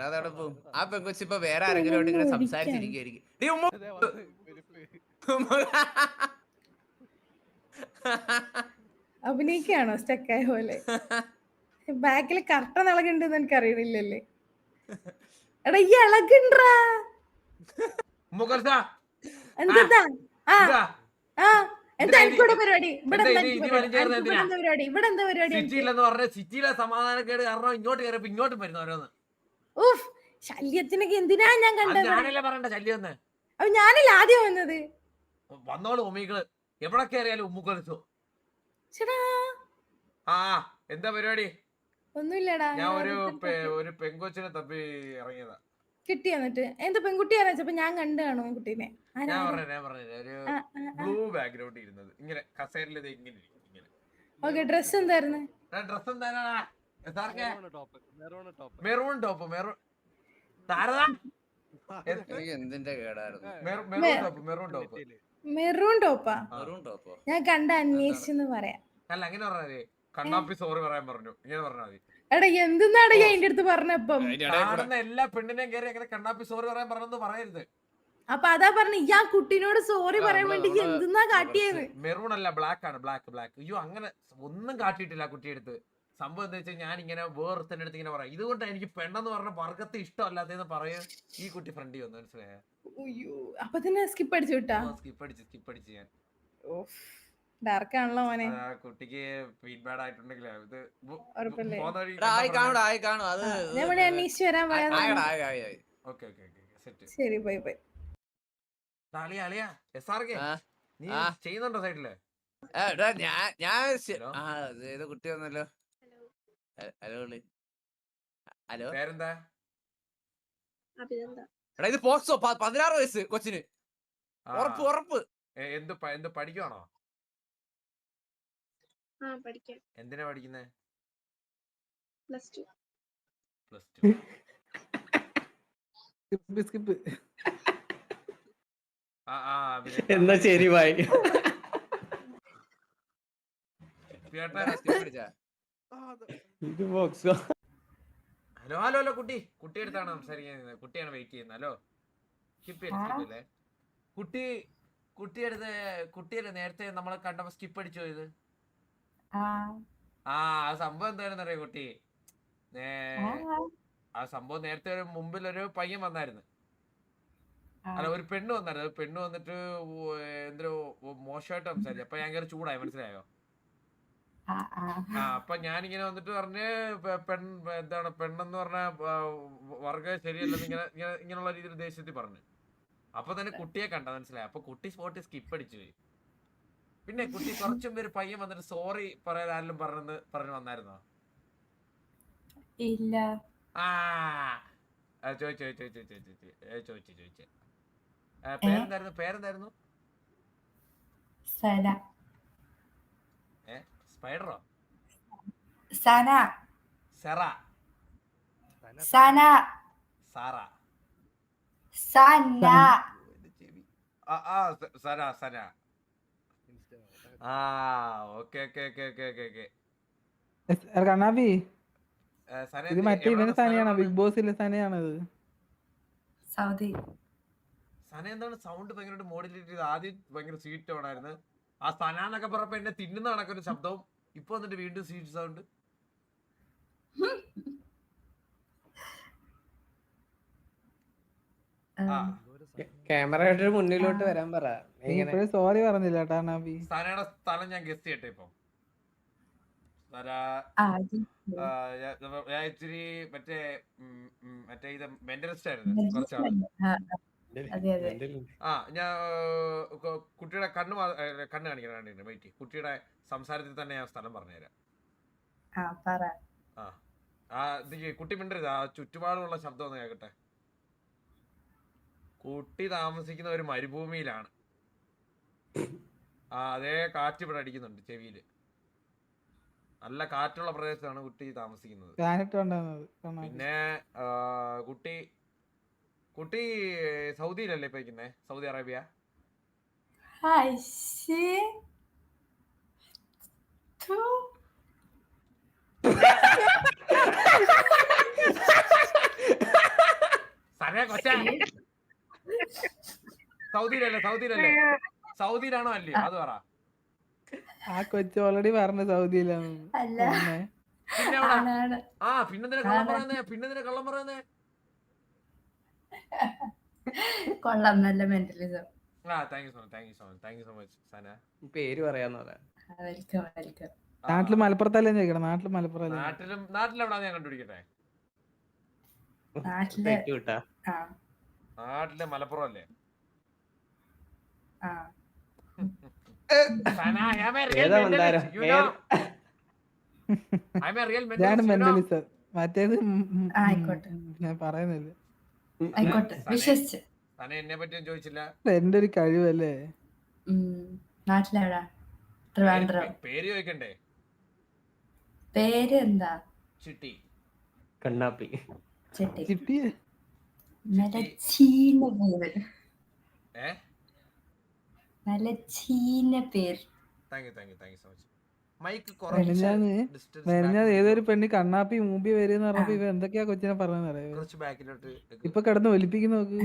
വരാതെ അതവിടെ പോകും ആ പെങ്കൊച്ചി ഇപ്പൊ വേറെ ആരെങ്കിലും ആയിട്ട് ഇങ്ങനെ ഉമ്മ അഭിനയിക്കാണോ സ്റ്റക്കായ പോലെ? ബാക്കിൽ കർട്ടൻ ഇളകുണ്ടെന്ന് എനിക്ക് അറിയണില്ലല്ലേ? എടാ ഈ ഇളകുണ്ടാ എന്താ? ആ ആ? സിറ്റിയിലെന്ന് പറഞ്ഞ സിറ്റിയിലെ സമാധാനക്കേട് കാരണം ഇങ്ങോട്ട് കയറിയപ്പോ ഇങ്ങോട്ടും വരുന്ന ഓരോന്ന് ഉഫ് ശല്യത്തിനൊക്കെ എന്തിനാ ഞാൻ കണ്ടത്? ഞാനല്ലേ പറയണ്ട ശല്യം അപ്പൊ ഞാനല്ല ആദ്യം വന്നത്? വന്നോളൂ ഉമ്മികൾ എവിടെ കയറിയാലും ഉമ്മു കളിച്ചു ചേടാ. ആ എന്താ പരിപാടി? ഒന്നുമില്ലടാ ഞാൻ ഒരു പെ- ഒരു പെങ്കൊച്ചിനെ തപ്പി ഇറങ്ങിയതാ. കിട്ടി എന്നിട്ട്. എന്താ പെൺകുട്ടിയാണെന്ന് വെച്ചപ്പോ ഞാൻ കണ്ടു കാണും കുട്ടീനെ? ആരാ, ഞാൻ പറഞ്ഞു ഞാൻ പറഞ്ഞു ഒരു ആ, ആ, ആ. ബ്ലൂ ബാക്ക്ഗ്രൗണ്ട് ഇരുന്നത്. ഇങ്ങനെ കസേരയിൽ ഇങ്ങനെ ഇരിക്കും ഇങ്ങനെ. ഓക്കെ ഡ്രസ് എന്തായിരുന്നു? ഡ്രസ് എന്തായാലും maroon top maroon top maroon താരതാ? എനിക്ക് എന്തിന്റെ കേടായിരുന്നു? Maroon top maroon top. Maroon ടോപ്പാ? Maroon ടോപ്പോ? ഞാൻ കണ്ട അന്വേഷിച്ചെന്ന് പറയാം. അല്ല അങ്ങനെ പറഞ്ഞാൽ കണ്ണാപ്പി സോറി പറയാൻ പറഞ്ഞു. ഇങ്ങനെ പറഞ്ഞാൽ മതി. എടാ എന്തിനാണ് ഞാൻ എന്റെ അടുത്ത് പറഞ്ഞപ്പം കാണുന്ന എല്ലാ പെണ്ണിനെയും കയറി അങ്ങനെ കണ്ണാപ്പി സോറി പറയാൻ പറഞ്ഞെന്ന് പറയരുത്. അപ്പൊ അതാ പറഞ്ഞ ഈ കുട്ടിനോട് സോറി പറയാൻ വേണ്ടി എന്തിനാ കാട്ടിയത്? മെറൂൺ അല്ല ബ്ലാക്ക് ആണ് ബ്ലാക്ക് ബ്ലാക്ക് അയ്യോ അങ്ങനെ ഒന്നും കാട്ടിയിട്ടില്ല ആ കുട്ടിയെടുത്ത് സംഭവം എന്താ വെച്ചാൽ ഞാൻ ഇങ്ങനെ വേറൊരുത്തന്റെ അടുത്ത് ഇങ്ങനെ പറയാം. ഇതുകൊണ്ട് എനിക്ക് പെണ്ണെന്ന് പറഞ്ഞ വർഗത്തെ ഇഷ്ടമല്ലാത്തതെന്ന് പറയാൻ ഈ കുട്ടി ഫ്രണ്ടി വന്നു മനസ്സിലായോ? അപ്പൊ തന്നെ സ്കിപ്പ് അടിച്ചു വിട്ടാ? സ്കിപ്പ് അടിച്ച് സ്കിപ്പ് അടിച്ച് ഞാൻ. ഡാർക്ക് ആണല്ലോ മോനെ. ആ കുട്ടിക്ക് ഫീഡ്ബാക്ക് ആയിട്ടുണ്ടെങ്കിൽ ഇത് ബു- ഉറപ്പല്ലേ? പോകുന്ന വഴി എടാ, ആയി കാണൂടാ ആയി കാണും. അത് ആ, ഞാൻ ഇവിടെ അന്വേഷിച്ചു വരാൻ ആയി ആയി ആയി ഓക്കെ ഓക്കെ ഓക്കെ സെറ്റ് ശരി ബൈ ബൈ അളിയാ അളിയാ എസ് ആർ കെ നീ. ചെയ്യുന്നുണ്ടോ സൈഡിൽ എടാ, ഞാൻ ഞാൻ ആ ഇത് കുട്ടി വന്നല്ലോ. ഹലോ ഹലോ പേരെന്താ? എടാ ഇത് പോക്സോ പതിനാറ് വയസ്സ് കൊച്ചിന്. ഉറപ്പ് ഉറപ്പ്. എന്ത് പ- എന്ത് പഠിക്കുവാണോ? എന്തിനാ പഠിക്കുന്നേ? Plus two. Plus two. Skip skip. ആ ആ പിന്നെ എന്നാ ശരി ബായ് ഹലോ ഹലോ ഹലോ കുട്ടി. കുട്ടി അടുത്താണ് സംസാരിക്കുന്നത്. കുട്ടിയാണ് വെയിറ്റ് ചെയ്യുന്നത്. ഹലോ. സ്കിപ്പ് ചെയ്തില്ലേ കുട്ടി കുട്ടിയെടുത്ത് കുട്ടിയുടെ നേരത്തെ നമ്മളെ കണ്ടപ്പോ സ്കിപ്പ് അടിച്ചു പോയത് ആ ആ സംഭവം എന്താണെന്ന് അറിയാം കുട്ടി? നേ- ആ സംഭവം നേരത്തെ ഒരു മുമ്പിൽ ഒരു പയ്യൻ വന്നായിരുന്നു. അല്ല ഒരു പെണ്ണ് വന്നായിരുന്നു. പെണ്ണ് വന്നിട്ട് എന്തോ മോശമായിട്ട് സംസാരിച്ചു. അപ്പൊ ഞാൻ കയറി ചൂടായി. മനസ്സിലായോ? ആ അപ്പൊ ഞാനിങ്ങനെ വന്നിട്ട് പറഞ്ഞ് പെൺ എന്താണ് പെണ്ണെന്ന് പറഞ്ഞ വർഗ ശരിയല്ലെന്ന് ഇങ്ങനെ ഇങ്ങനെ ഇങ്ങനെയുള്ള രീതിയിൽ ദേഷ്യത്തിൽ പറഞ്ഞു. അപ്പൊ തന്നെ കുട്ടിയെ കണ്ട മനസ്സിലായി. അപ്പൊ കുട്ടി സ്പോട്ട് സ്കിപ്പ് അടിച്ചു പോയി. പിന്നെ കുട്ടി കുറച്ചും പേര് പയ്യൻ വന്നിട്ട് സോറി പറയാൻ ആരെങ്കിലും പറഞ്ഞെന്ന് പറഞ്ഞു വന്നായിരുന്നോ? ഇല്ല. ആ ചോദിച്ചു ചോദിച്ചു ചോദിച്ചു ചോദിച്ചു ചോദിച്ചു ചോദിച്ചു ചോദിച്ചു. പേരെന്തായിരുന്നു? പേരെന്തായിരുന്നു? സല സ്പൈഡറോ സന സെറ സന സാറ സന. ആ ആ സന സന ആ okay okay okay okay okay okay കണ്ണാപ്പി ഇത് മറ്റേ സനയാണ് ബിഗ് ബോസിലെ സനയാണത് സൗദി സന എന്താണ് സൗണ്ട് ഭയങ്കര മോഡുലേറ്റ് ചെയ്ത്. ആദ്യം ഭയങ്കര സ്വീറ്റ് ആണായിരുന്നു ആ സനാന്നൊക്കെ പറഞ്ഞപ്പോ എന്നെ തിന്നുന്ന കണക്കൊരു ശബ്ദവും ഇപ്പൊ വന്നിട്ട് വീണ്ടും സ്വീറ്റ് സൗണ്ട് ക്യാമറയുടെ മുന്നിലോട്ട് വരാൻ പറ. സോറി പറഞ്ഞില്ല സനയുടെ സ്ഥലം ഞാൻ ഗസ്റ്റ് ചെയ്യട്ടെ ഇപ്പൊ. ഞാൻ ഇച്ചിരി മറ്റേ മറ്റേ ഇത് മെന്റലിസ്റ്റ് ആയിരുന്നു കുറച്ചാൾ അതെ അതെ. ആ ഞാൻ കുട്ടിയുടെ കണ്ണ് കണ്ണ് കാണിക്കണം വെയിറ്റ്. കുട്ടിയുടെ സംസാരത്തിൽ തന്നെ ഞാൻ സ്ഥലം പറഞ്ഞുതരാം. ആ പറ. ആ കുട്ടി മിണ്ടരുത്. ആ ചുറ്റുപാടുമുള്ള ശബ്ദം ഒന്ന് കേൾക്കട്ടെ കുട്ടി താമസിക്കുന്ന ഒരു മരുഭൂമിയിലാണ്. ആ അതേ കാറ്റ് ഇവിടെ അടിക്കുന്നുണ്ട് ചെവിയിൽ. നല്ല കാറ്റുള്ള പ്രദേശത്താണ് കുട്ടി താമസിക്കുന്നത്. പിന്നെ കുട്ടി കുട്ടി സൗദിയിലല്ലേ ഇപ്പൊ ഇരിക്കുന്നേ സൗദി അറേബ്യ? ഹൈശേ കൊച്ച. സൗദിയിലല്ലേ സൗദിയിലല്ലേ? സൗദിയിലാണോ അല്ലേ അത് പറ. ആ കൊച്ചു ഓൾറെഡി പറഞ്ഞ സൗദിയിലാണ് അല്ല. പിന്നെ? പിന്നെ ആ പിന്നെന്തിനാ കള്ളം പറയുന്നേ? പിന്നെ കള്ളം പറയുന്നേ? കൊള്ളാം നല്ല മെന്റലിസം ആ thank you so much thank you so much thank you so much Sana. പേര് വെൽക്കം വെൽക്കം നാട്ടിൽ മലപ്പുറത്തല്ലേ ചോദിക്കണം നാട്ടിൽ മലപ്പുറം നാട്ടിലും നാട്ടിലെവിടാ ഞാൻ കണ്ടുപിടിക്കട്ടെ? നാട്ടിൽ മലപ്പുറം അല്ലേ ഞാൻ മറ്റേത് ഞാൻ പറയുന്നില്ല. ആയിക്കോട്ടെ സനേ. വിശ്വസിച്ച്. സന എന്നെ പറ്റിയും ചോദിച്ചില്ല. എന്റെ ഒരു കഴിവല്ലേ. നാട്ടിലെവിടാ? ട്രിവാൻഡ്രം. പേര് ചോദിക്കണ്ടേ? പേര് എന്താ ചിട്ടി. കണ്ണാപ്പി. ചിട്ടി. ചിട്ടി? നല്ല ചീന പേര്. ഏ? നല്ല ചീന പേര്. Thank you thank you thank you so much. കുറച്ച് ഏതൊരു പെണ്ണി കണ്ണാപ്പി മൂമ്പി വരുന്ന പറഞ്ഞപ്പോ ഇവ എന്തൊക്കെയാ കൊച്ചിനെ പറഞ്ഞറിയോ കുറച്ച് ബാക്കിലോട്ട് ഇപ്പൊ കിടന്ന് ഒലിപ്പിക്കുന്ന നോക്ക്.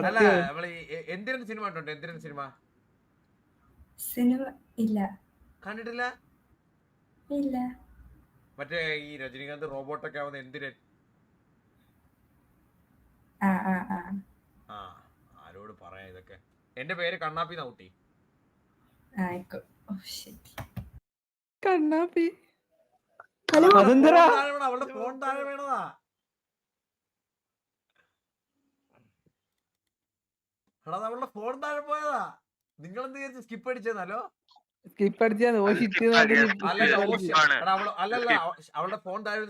അല്ല സത്യം. നമ്മൾ ഈ- എ- സിനിമ സിനിമ സിനിമ ഇല്ല. കണ്ടിട്ടില്ല? ഇല്ല. മറ്റേ ഈ രജനീകാന്ത് റോബോട്ടൊക്കെ ആവുന്ന എന്തിന്? ആ ആ ആ. ആ ആരോട് പറയാ ഇതൊക്കെ? എന്റെ പേര് കണ്ണാപ്പി നൗട്ടി ആയിക്കോ. ഓ ശരി കണ്ണാപ്പി. അതെന്തരാ അവളുടെ ഫോൺ താഴെ വീണതാ. എടാ അവളുടെ ഫോൺ താഴെ പോയതാ. നിങ്ങൾ എന്ത് വിചാരിച്ചു സ്കിപ്പ് അടിച്ചെന്നല്ലോ സ്കിപ്പ് അടിച്ചാ ഓ ഷിറ്റ് അല്ലല്ല അവളുടെ ഫോൺ താഴെ.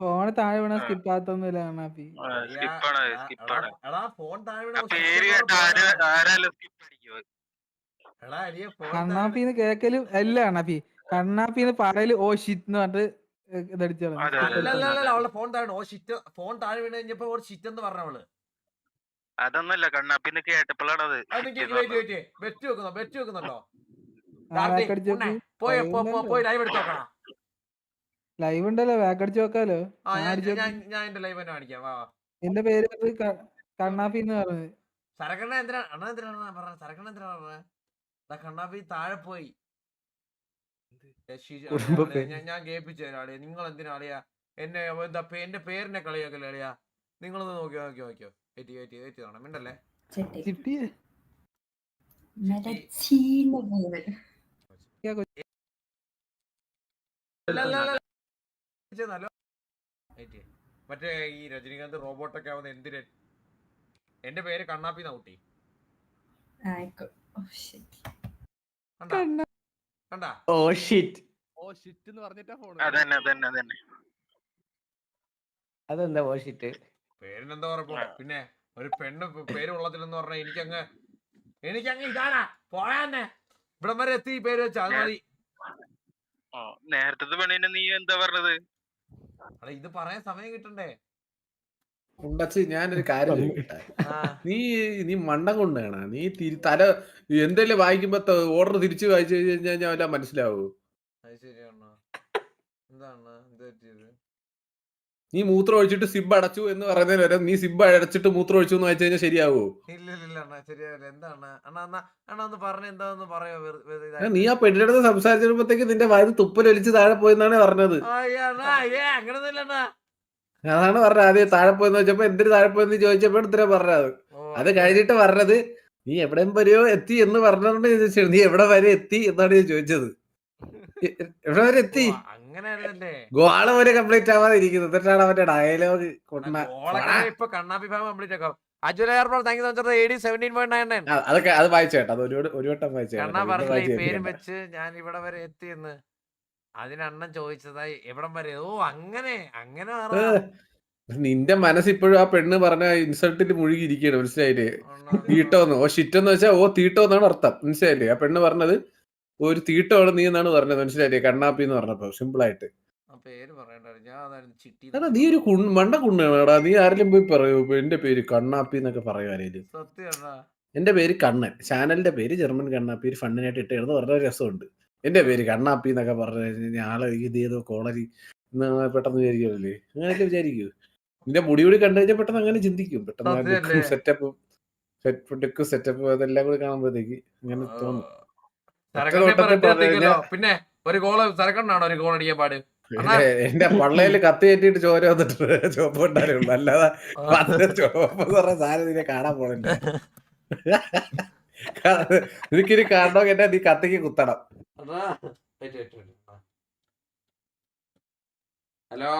ഫോണ് താഴെ വീണ. സ്കിപ്പ് ആകത്തൊന്നുമില്ല കണ്ണാപ്പി. എടാ, ഫോൺ താഴെ വീണ പേര് കേട്ട ആരാലും സ്കിപ്പ് അടിക്കും. ഫോൺ കണ്ണാപ്പിന്ന് കേക്കലും അല്ല കണ്ണാപ്പി. കണ്ണാപ്പിന്ന് പറയൽ ഓ ഷിറ്റ് എന്ന് പറഞ്ഞിട്ട് ഇതടിച്ചു അതെ, അതെ, അല്ല അതെ. അല്ല അല്ല അവളുടെ ഫോൺ താഴെ ഓ ഷിറ്റ് ഫോൺ താഴെ വീണ് കഴിഞ്ഞപ്പോ ഓ ഷിറ്റ് എന്ന് പറഞ്ഞ അവൾ. അതൊന്നല്ല കണ്ണാപ്പിന്ന് കേട്ടപ്പോഴാണ് അത് വെറ്റ് വെക്കുന്നോ? ബെറ്റ് വെക്കുന്നുണ്ടോ പോയി പോ- പോ- പോയി ലൈവ് എടുത്ത് നോക്കണം ലൈവ് ഉണ്ടല്ലോ ബാക്കടിച്ചു നോക്കാലോ ഞാൻ എന്റെ ലൈവ് തന്നെ കാണിക്കാം. വാ എന്റെ പേര് കണ്ണാപ്പിന്ന് ക- കണ്ണാപ്പി എന്ന് പറഞ്ഞത്. സരക്കണ്ണ എന്തിനാണ് അണ്ണ എന്തിനാണ് പറഞ്ഞത്? സരക്കണ്ണ എന്തിനാണ് പറഞ്ഞത്? കണ്ണാപ്പി താഴെ പോയി. അളിയാ. ഞാൻ ഞാൻ കേൾപ്പിച്ചു തരാം നിങ്ങൾ എന്തിനാ അളിയാ എന്നെ എന്താ എന്റെ പേരിനെ കളിയാക്കല്ലേ അളിയാ നിങ്ങളൊന്ന് നോക്കി നോക്കി നോക്കിയോ? ഏറ്റി ഏറ്റി ഏറ്റി തോണം മിണ്ടല്ലേ. മറ്റേ ഈ രജനീകാന്ത് റോബോട്ടൊക്കെ ആവുന്ന എന്തിന് എന്റെ പേര് കണ്ണാപ്പി നൗട്ടി ആയിക്കോ. ഓ ശരി. കണ്ടാ? ഷിറ്റ് ഓ ഷിറ്റ് അതന്നെ അതന്നെ അതന്നെ. അതെന്താ ഓ ഷിറ്റ് പേരിനെന്താ ഉറപ്പ്? പിന്നെ ഒരു പെണ്ണ് പേര് കൊള്ളത്തില്ലെന്ന് പറഞ്ഞാൽ എനിക്കങ്ങ് എനിക്കങ്ങ് ഇതാണാ പോയാന്നെ. ഇവിടം വരെ എത്തി ഈ പേര് വെച്ചാ അത് മതി. ഓ നേരത്തെ പെണ്ണിന് നീ എന്താ പറഞ്ഞത്? അല്ല ഇത് പറയാൻ സമയം കിട്ടണ്ടേ? ഉണ്ടച്ച് ഞാനൊരു കാര്യം ചോദിക്കട്ടെ? ആ. നീ നീ മണ്ടം കൊണ്ടാണ് നീ തിരി തല എന്തെങ്കിലും വായിക്കുമ്പോ ഓർഡർ തിരിച്ചു വായിച്ചു കഴിഞ്ഞാൽ ഞാൻ എല്ലാം മനസ്സിലാവൂ അത് ശരിയാണോ എന്താണ് എന്ത് പറ്റിയത്? നീ മൂത്രം ഒഴിച്ചിട്ട് സിബ് അടച്ചു എന്ന് പറയുന്നതിന് വരെ നീ സിബ് അടച്ചിട്ട് മൂത്രം ഒഴിച്ചു എന്ന് വായിച്ചു കഴിഞ്ഞാൽ ശരിയാവോ? ഇല്ല ഇല്ല ഇല്ല അണ്ണാ ശരിയാവില്ല. എന്താണ്? അണ്ണാ അണ്ണാ അണ്ണാ ഒന്ന് പറഞ്ഞ എന്താന്ന് പറയോ? വെറു- വെറുതെ എടാ, നീ ആ പെണ്ണിനടുത്ത് സംസാരിച്ചപ്പോഴത്തേക്ക് നിന്റെ വായത് തുപ്പലൊലിച്ച് താഴെ പോയെന്നാണ് പറഞ്ഞത്. അയ്യ, അണ്ണാ, ഏ അണ്ണാ. അതാണ് പറഞ്ഞത്. ആദ്യം താഴെ പോയെന്ന് വെച്ചപ്പോ എന്തിനു താഴെ പോയെന്ന് ചോദിച്ചപ്പോ ഇത്ര പറഞ്ഞത്. അത് കഴിഞ്ഞിട്ട് പറഞ്ഞത് നീ എവിടെയും വരെയോ എത്തി എന്ന് പറഞ്ഞതുകൊണ്ട് ചോദിച്ചത് നീ എവിടെ വരെ എത്തി എന്നാണ് ഞാൻ ചോദിച്ചത്. എവിടെ വരെ എത്തി? ഗോള വരെ കംപ്ലീറ്റ് ആവാതെ ഇരിക്കുന്നത് എന്നിട്ടാണ് അവന്റെ ഡയലോഗ് അതൊക്കെ അത് വായിച്ചേട്ടാ അത് ഒരു വട്ടം വായിച്ചേട്ടാ പേരും വെച്ച് ഞാൻ ഇവിടെ വരെ എത്തിയെന്ന് അതിന് അണ്ണൻ ചോദിച്ചതായി എവിടം വരെ? ഓ അങ്ങനെ അങ്ങനെ. നിന്റെ മനസ്സിപ്പോഴും ആ പെണ്ണ് പറഞ്ഞ ഇൻസൾട്ടിൽ മുഴുകിയിരിക്കുകയാണ് മനസ്സിലായില്ലേ? അണ്ണാ, തീട്ടോന്ന്. ഓ ഷിറ്റെന്ന് വെച്ചാൽ ഓ തീട്ടോ എന്നാണ് അർത്ഥം. മനസ്സിലായില്ലേ? ആ പെണ്ണ് പറഞ്ഞത് ഒരു തീട്ടമാണ് നീ എന്നാണ് പറഞ്ഞത്. മനസ്സിലായില്ലേ? കണ്ണാപ്പി എന്ന് പറഞ്ഞപ്പോ സിമ്പിൾ ആയിട്ട് ആ പേര് പറയണ്ടായിരുന്നു. ഞാൻ അതായിരുന്നു ചിട്ടി എടാ നീ ഒരു കുൺ- മണ്ട കുണ്ണാടാ നീ ആരെങ്കിലും പോയി പറയൂ. എന്റെ പേര് കണ്ണാപ്പി എന്നൊക്കെ പറയൂ ആരെങ്കിലും സത്യം എന്റെ പേര് കണ്ണൻ. ചാനലിന്റെ പേര് ജർമ്മൻ കണ്ണാപ്പി. ഒരു ഫണ്ണിനായിട്ട് ഇട്ടായിരുന്നു പറഞ്ഞ രസമുണ്ട്. എന്റെ പേര് കണ്ണാപ്പി എന്നൊക്കെ പറഞ്ഞു കഴിഞ്ഞാൽ ആളെ ഇത് കോളരി പെട്ടെന്ന് വിചാരിക്കുമല്ലേ അങ്ങനെയൊക്കെ വിചാരിക്കൂ. നിന്റെ മുടി കൂടി കണ്ടു കഴിഞ്ഞാൽ പെട്ടെന്ന് അങ്ങനെ ചിന്തിക്കും. പെട്ടെന്ന് സെറ്റപ്പ് സെറ്റ് സെറ്റപ്പ് അതെല്ലാം കൂടി കാണുമ്പോഴത്തേക്ക് അങ്ങനെ തോന്നും. പിന്നെ ഒരു ഗോൾ സരക്കണ്ണാണോ ഒരു ഗോൾ അടിക്കാൻ പാട്. എന്റെ- പള്ളയിൽ കത്തി കയറ്റിട്ട് ചോര വന്നിട്ട് ചോപ്പ് ഉണ്ടായിരുന്നു. ഉള്ളു അല്ലാതെ ചോപ്പ് എന്ന് പറഞ്ഞ സാധനം കാണാൻ പോണില്ല. എനിക്കിനി കാണണമെങ്കിൽ എന്നെ നീ കത്തിക്ക് കുത്തണം. ഹലോ?